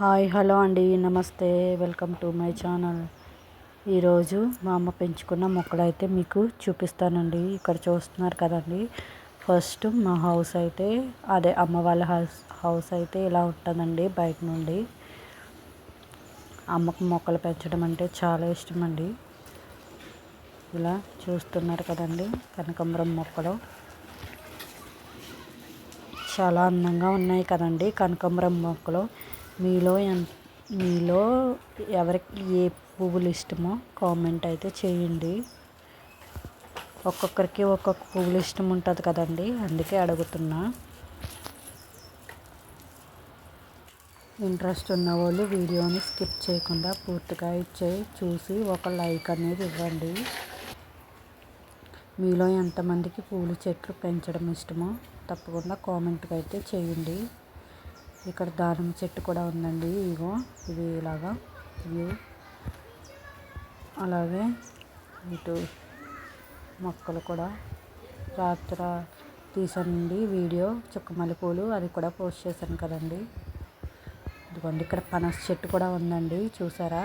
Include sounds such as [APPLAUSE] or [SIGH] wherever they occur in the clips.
Hi hello అండి నమస్తే welcome to my channel. ఈరోజు మా అమ్మ పెంచుకున్న మొక్కలు అయితే మీకు చూపిస్తానండి. ఇక్కడ చూస్తున్నారు కదండి. ఫస్ట్ మా హౌస్ అయితే అదే అమ్మ వాళ్ళ హౌస్ హౌస్ అయితే ఇలా ఉంటుందండి బయట నుండి. అమ్మకు మొక్కలు పెంచడం అంటే చాలా ఇష్టం అండి ఇలా చూస్తున్నారు కదండి కనకాంబరం మొక్కలు. చాలా అందంగా ఉన్నాయి కదండి కనకాంబరం మొక్కలు. మీలో మీలో ఎవరికి ఏ పువ్వులు ఇష్టమో కామెంట్ అయితే చేయండి. ఒక్కొక్కరికి ఒక్కొక్క పువ్వులు ఇష్టం ఉంటుంది కదండి అందుకే అడుగుతున్నా. ఇంట్రెస్ట్ ఉన్న వాళ్ళు వీడియోని స్కిప్ చేయకుండా పూర్తిగా ఇచ్చే చూసి ఒక లైక్ అనేది ఇవ్వండి. మీలో ఎంతమందికి పూల చెట్లు పెంచడం ఇష్టమో తప్పకుండా కామెంట్గా అయితే చేయండి. ఇక్కడ దానిమ్మ చెట్టు కూడా ఉందండి ఇగో ఇది ఇలాగా వ్యూ. అలాగే ఇటు మొక్కలు కూడా రాత్ర తీసానండి వీడియో చుక్కమల్లి పూలు అది కూడా పోస్ట్ చేశాను కదండి. ఇదిగోండి ఇక్కడ పనస చెట్టు కూడా ఉందండి చూసారా?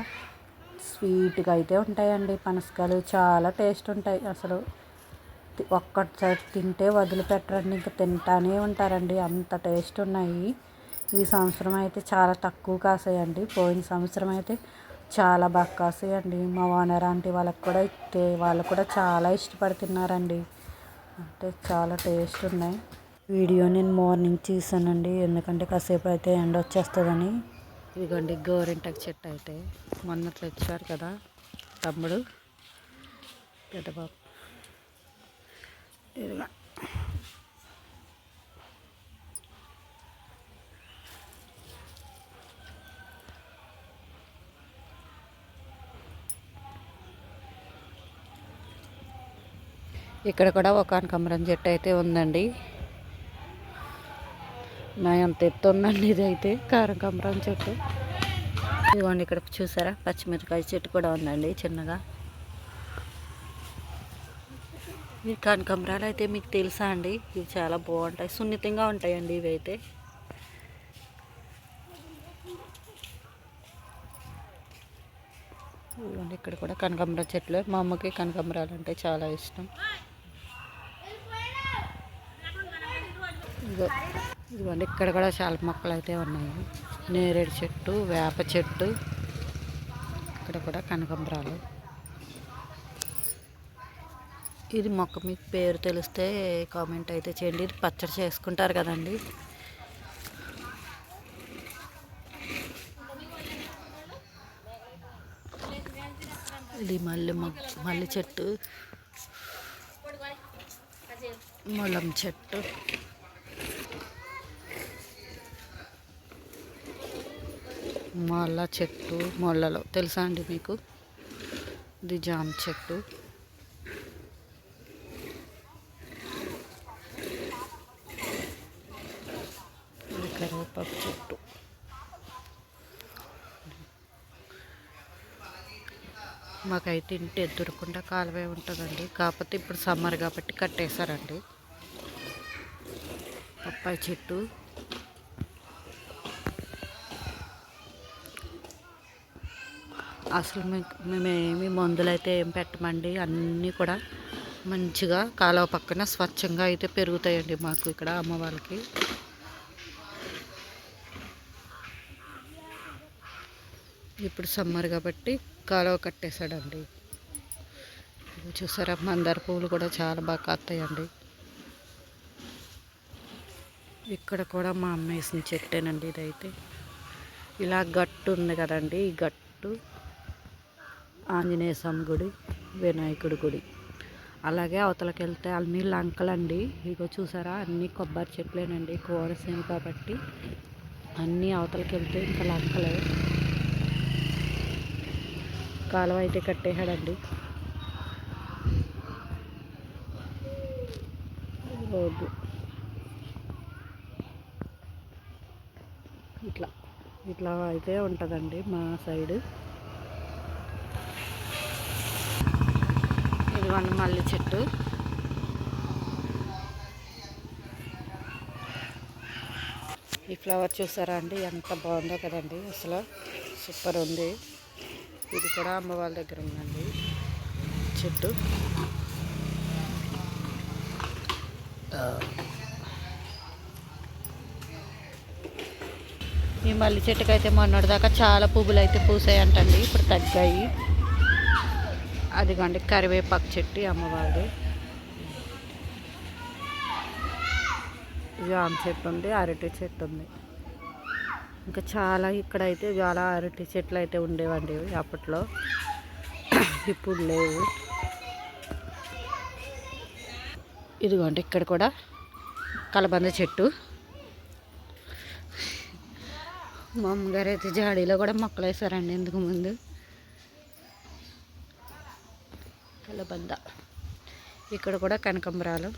స్వీట్గా అయితే ఉంటాయండి పనసకాయలు చాలా టేస్ట్ ఉంటాయి. అసలు ఒక్కసారి తింటే వదిలిపెట్టరండి ఇంకా తింటానే ఉంటారండి అంత టేస్ట్ ఉన్నాయి. ఈ సంవత్సరం అయితే చాలా తక్కువ కాసాయండి. పోయిన సంవత్సరం అయితే చాలా బాగా కాసాయండి. మా ఓనర్ ఆంటీ వాళ్ళకి కూడా ఇస్తే వాళ్ళు కూడా చాలా ఇష్టపడుతున్నారండి. అంటే చాలా టేస్ట్ ఉన్నాయి. వీడియో నేను మార్నింగ్ తీసానండి ఎందుకంటే కాసేపు అయితే ఎండ వచ్చేస్తుందని. ఇదిగోండి గోరింటకు చెట్టు అయితే. మొన్న తెచ్చారు కదా తమ్ముడు పెద్దబాబు. ఇదిగా. ఇక్కడ కూడా ఒక కనకమరం చెట్టు అయితే ఉందండి. నా ఎంత ఎత్తు ఉందండి ఇది అయితే కనకాంబరం చెట్టు. ఇదిగోండి ఇక్కడ చూసారా? పచ్చిమిరకాయ చెట్టు కూడా ఉందండి చిన్నగా. ఈ కనకాంబరాలు అయితే మీకు తెలుసా అండి? ఇవి చాలా బాగుంటాయి. సున్నితంగా ఉంటాయండి ఇవి అయితే ఇదిగోండి ఇక్కడ కూడా కనకాంబరం చెట్లు. మా అమ్మకి కనకాంబరాలు అంటే చాలా ఇష్టం. ఇదిగో ఇదిగోండి ఇక్కడ కూడా చాలా మొక్కలు అయితే ఉన్నాయి. నేరేడు చెట్టు వేప చెట్టు ఇక్కడ కూడా కనకంబరాలు. ఇది మొక్క మీకు పేరు తెలిస్తే కామెంట్ అయితే చేయండి. ఇది పచ్చడి చేసుకుంటారు కదండి. ఇది మల్లె మొక్క మల్లె చెట్టు. మొలం చెట్టు. మొల్ల చెట్టు మొల్లలో తెలుసా అండి మీకు? ఇది జామ చెట్టు. కరివేపాకు చెట్టు. మాకైతే ఇంటి ఎదురుకుండా కాలువే ఉంటుందండి. కాకపోతే ఇప్పుడు సమ్మర్ కాబట్టి కట్టేశారండి. పప్పాయి చెట్టు. అసలు మేము ఏమి మందులు అయితే ఏం పెట్టమండి అన్నీ కూడా మంచిగా కాలువ పక్కన స్వచ్ఛంగా అయితే పెరుగుతాయండి మాకు ఇక్కడ అమ్మ వాళ్ళకి. ఇప్పుడు సమ్మర్ కాబట్టి కాలువ కట్టేశాడండి. చూసారా మందార పువ్వులు కూడా చాలా బాగా కాస్తాయండి ఇక్కడ కూడా మా అమ్మ వేసిన చెట్టేనండి ఇదైతే. ఇలా గట్టు ఉంది కదండి ఈ గట్టు. ఆంజనేయ స్వామి గుడి వినాయకుడి గుడి. అలాగే అవతలకి వెళ్తే అన్ని లంకలండి ఇగో చూసారా అన్ని కొబ్బరి చెట్లేనండి కోరసీమ కాబట్టి అన్నీ అవతలకి వెళ్తే ఇంకా లంకలే. కాలువ అయితే కట్టేశాడండి. రోడ్డు. ఇట్లా. ఇట్లా అయితే ఉంటుందండి మా సైడు. ఇదిగోండి మల్లి చెట్టు. ఈ ఫ్లవర్ చూసారా అండి? ఎంత బాగుందో కదండి. అసలు సూపర్ ఉంది. ఇది కూడా అమ్మ వాళ్ళ దగ్గర ఉందండి. చెట్టు. ఈ మల్లి చెట్టుకి అయితే మొన్నటిదాకా చాలా పువ్వులు అయితే పూసాయి అంటండి ఇప్పుడు తగ్గాయి. అదిగోండి కరివేపాకు చెట్టు అమ్మవారిది. జామ చెట్టు ఉంది అరటి చెట్టు ఉంది. ఇంకా చాలా ఇక్కడైతే చాలా అరటి చెట్లు అయితే ఉండేవండి అప్పట్లో. ఇప్పుడు లేవు. ఇదిగోండి ఇక్కడ కూడా కలబంద చెట్టు. మా అమ్మగారు అయితే జాడీలో కూడా మొక్కలు వేసారండి ఇందుకు ముందు. కలబంద. ఇక్కడ కూడా కనకంబరాలు.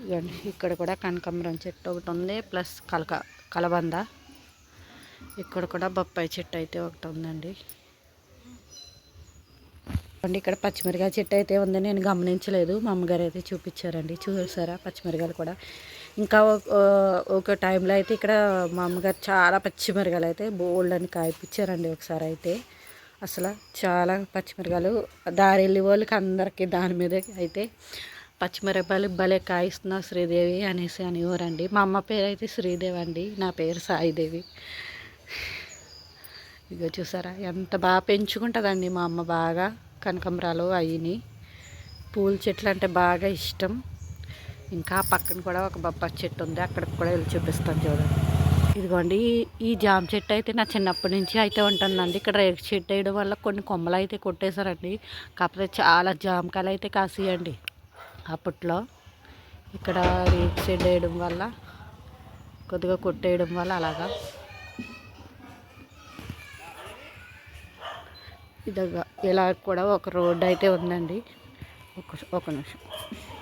ఇదిగోండి ఇక్కడ కూడా కనకాంబరం చెట్టు ఒకటి ఉంది ప్లస్ కలక కలబంద. ఇక్కడ కూడా బొప్పాయి చెట్టు అయితే ఒకటి ఉందండి. అండి ఇక్కడ పచ్చిమిరకాయ చెట్టు అయితే ఉంది నేను గమనించలేదు. మా అమ్మగారు అయితే చూపించారండి. చూసారా? పచ్చిమిరకాయలు కూడా. ఇంకా ఒక- ఒక టైంలో అయితే ఇక్కడ మా అమ్మగారు చాలా పచ్చిమిరకాయలు అయితే బోల్డ్ అని కాయిపించారండి ఒకసారి అయితే. అసలు చాలా పచ్చిమిరకాయలు దారి వెళ్ళే వాళ్ళకి అందరికీ దాని మీద అయితే పచ్చిమిరపాలు భలే కాయిస్తున్నావు శ్రీదేవి అనేసి అనేవారండి. మా అమ్మ పేరు అయితే శ్రీదేవి అండి. నా పేరు సాయిదేవి. ఇగో చూసారా ఎంత బాగా పెంచుకుంటుందండి మా అమ్మ బాగా కనకంబరాలు అయ్యిని పూల చెట్లు అంటే బాగా ఇష్టం. ఇంకా పక్కన కూడా ఒక బొప్పాయి చెట్టు ఉంది. అక్కడికి కూడా వెళ్ళి చూపిస్తాను చూడండి. ఇదిగోండి ఈ- జామ చెట్టు అయితే నా చిన్నప్పటి నుంచి అయితే ఉంటుందండి. ఇక్కడ రేగు చెట్టు వేయడం వల్ల కొన్ని కొమ్మలు అయితే కొట్టేశారండి. కాకపోతే చాలా జామకాయలు అయితే కాసియండి. అప్పట్లో ఇక్కడ రేగు షెడ్ వేయడం వల్ల కొద్దిగా కొట్టేయడం వల్ల అలాగా. ఇదిగా ఇలా కూడా ఒక రోడ్డు అయితే ఉందండి. ఒక ఒక నిమిషం.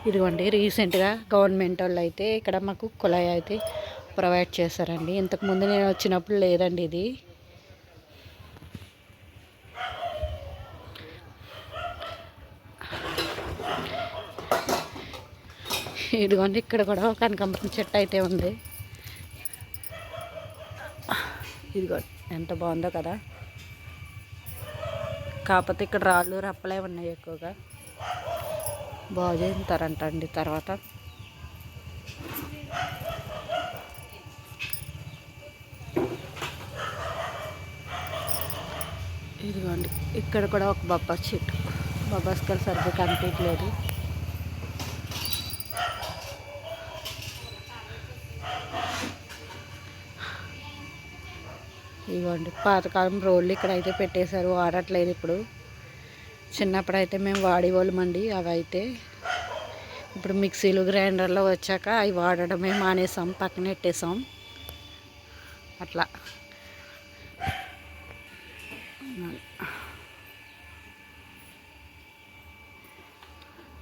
ఇదిగోండి రీసెంట్గా గవర్నమెంట్ వాళ్ళు అయితే ఇక్కడ మాకు కుళాయి అయితే ప్రొవైడ్ చేశారండి. ఇంతకుముందు నేను వచ్చినప్పుడు లేదండి ఇది. ఇదిగోండి ఇక్కడ కూడా ఒక చెట్టు అయితే ఉంది. ఇదిగోండి ఎంత బాగుందో కదా. కాకపోతే ఇక్కడ రాళ్ళు రప్పలే ఉన్నాయి ఎక్కువగా. బాగు చేస్తారంట అండి తర్వాత. ఇదిగోండి ఇక్కడ కూడా ఒక బొబ్బాస్ చెట్టు. బొబ్బాస్కాయలు సరిగ్గా లేదు. ఇదిగోండి పాతకాలం రోడ్లు ఇక్కడ అయితే పెట్టేశారు వాడట్లేదు ఇప్పుడు. చిన్నప్పుడు అయితే మేము వాడేవాళ్ళమండి అవి అయితే ఇప్పుడు మిక్సీలు గ్రైండర్లు వచ్చాక అవి వాడడమే మానేసాం పక్కన పెట్టేసాం. అట్లా.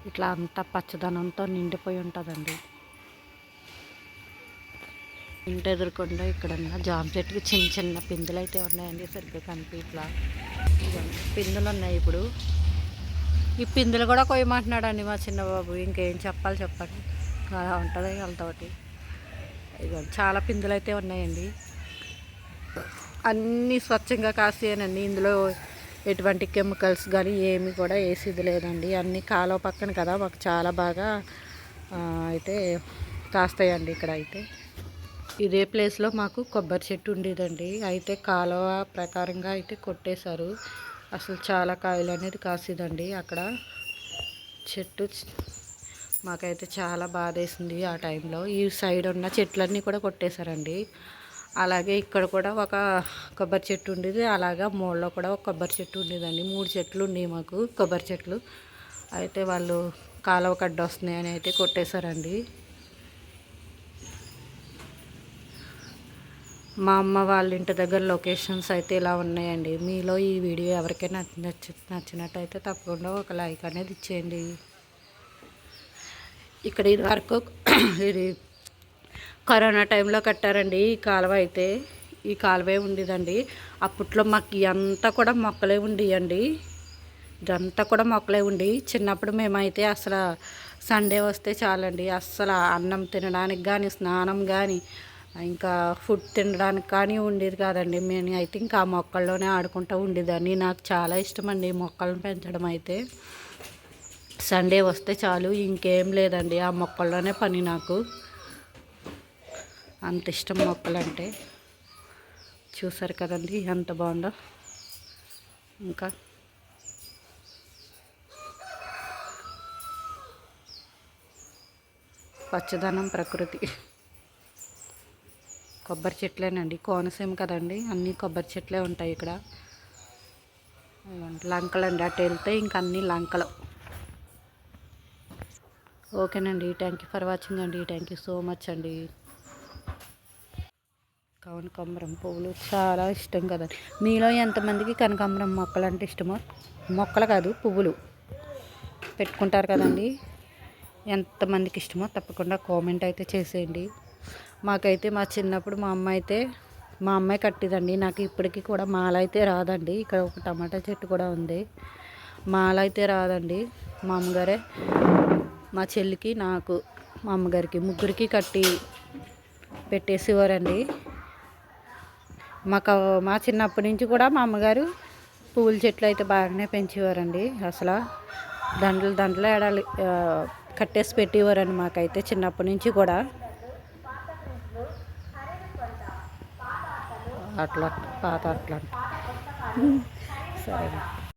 ఇట్లా అంతా పచ్చదనంతో నిండిపోయి ఉంటుందండి. ఇంటి ఎదురుకుండా ఇక్కడ ఉన్న జామ చెట్టుకి చిన్న చిన్న పిందులు అయితే ఉన్నాయండి సరిగ్గా కనిపి ఇట్లా పిందులు ఉన్నాయి ఇప్పుడు. ఈ పిందులు కూడా కొయ్యమంటున్నాడండి మా చిన్నబాబు. ఇంకేం చెప్పాలి చెప్పండి. అలా ఉంటుంది వాళ్ళతోటి. ఇదిగోండి చాలా పిందులు అయితే ఉన్నాయండి. అన్నీ స్వచ్ఛంగా కాసేనండి ఇందులో ఎటువంటి కెమికల్స్ కానీ ఏమి కూడా వేసేది లేదండి. అన్నీ కాలువ పక్కన కదా మాకు చాలా బాగా అయితే కాస్తాయండి ఇక్కడ అయితే. ఇదే ప్లేస్లో మాకు కొబ్బరి చెట్టు ఉండేదండి. అయితే కాలువ ప్రకారంగా అయితే కొట్టేశారు. అసలు చాలా కాయలు అనేది కాసేదండి అక్కడ. చెట్టు మాకైతే చాలా బాధేసింది ఆ టైంలో. ఈ సైడ్ ఉన్న చెట్లన్నీ కూడా కొట్టేశారండి. అలాగే ఇక్కడ కూడా ఒక కొబ్బరి చెట్టు ఉండేది అలాగా మూడలో కూడా ఒక కొబ్బరి చెట్టు ఉండేదండి. మూడు చెట్లు ఉండేవి మాకు కొబ్బరి చెట్లు. అయితే వాళ్ళు కాలువ కడ్డ వస్తున్నాయని అయితే కొట్టేశారండి. మా అమ్మ వాళ్ళ ఇంటి దగ్గర లొకేషన్స్ అయితే ఇలా ఉన్నాయండి. మీలో ఈ వీడియో ఎవరికైనా నచ్చి నచ్చినట్టయితే తప్పకుండా ఒక లైక్ అనేది ఇచ్చేయండి. ఇక్కడ ఇది వరకు [COUGHS] ఇది కరోనా టైంలో కట్టారండి ఈ కాలువ అయితే. ఈ కాలువే ఉండేదండి. అప్పట్లో మాకు ఎంత కూడా మొక్కలే ఉండేయండి. ఇదంతా కూడా మొక్కలే ఉండి చిన్నప్పుడు మేమైతే అసలు సండే వస్తే చాలండి. అస్సలు అన్నం తినడానికి కానీ స్నానం కానీ ఇంకా ఫుడ్ తినడానికి కానీ ఉండేది కాదండి. నేను అయితే ఇంకా ఆ మొక్కల్లోనే ఆడుకుంటూ ఉండేదాన్ని. నాకు చాలా ఇష్టం అండి మొక్కలను పెంచడం అయితే. సండే వస్తే చాలు ఇంకేం లేదండి. ఆ మొక్కల్లోనే పని నాకు. అంత ఇష్టం మొక్కలంటే. చూసారు కదండి ఎంత బాగుందో. ఇంకా. పచ్చదనం ప్రకృతి. కొబ్బరి చెట్లేనండి. కోనసీమ కదండి. అన్నీ కొబ్బరి చెట్లే ఉంటాయి ఇక్కడ. లంకలండి. అటు వెళ్తే ఇంక అన్ని లంకలు. ఓకేనండి. థ్యాంక్ యూ ఫర్ వాచింగ్ అండి. థ్యాంక్ యూ సో మచ్ అండి. కనకాంబరం పువ్వులు చాలా ఇష్టం కదండి మీలో ఎంతమందికి కనకాంబరం మొక్కలు అంటే ఇష్టమో? మొక్కలు కాదు పువ్వులు. పెట్టుకుంటారు కదండి. ఎంతమందికి ఇష్టమో తప్పకుండా కామెంట్ అయితే చేసేయండి. మాకైతే మా చిన్నప్పుడు మా అమ్మ అయితే మా అమ్మాయి కట్టిదండి. నాకు ఇప్పటికీ కూడా మాల అయితే రాదండి. ఇక్కడ ఒక టమాటా చెట్టు కూడా ఉంది. మాల అయితే రాదండి మా అమ్మగారే. మా చెల్లికి నాకు మా అమ్మగారికి ముగ్గురికి కట్టి పెట్టేసేవారండి. మాకు మా చిన్నప్పటి నుంచి కూడా మా అమ్మగారు పువ్వుల చెట్లు అయితే బాగానే పెంచేవారండి. అసలు దండలు దండలు ఎడాలి కట్టేసి పెట్టేవారండి మాకైతే చిన్నప్పటి నుంచి కూడా. అట్లా పాత అట్లా సరే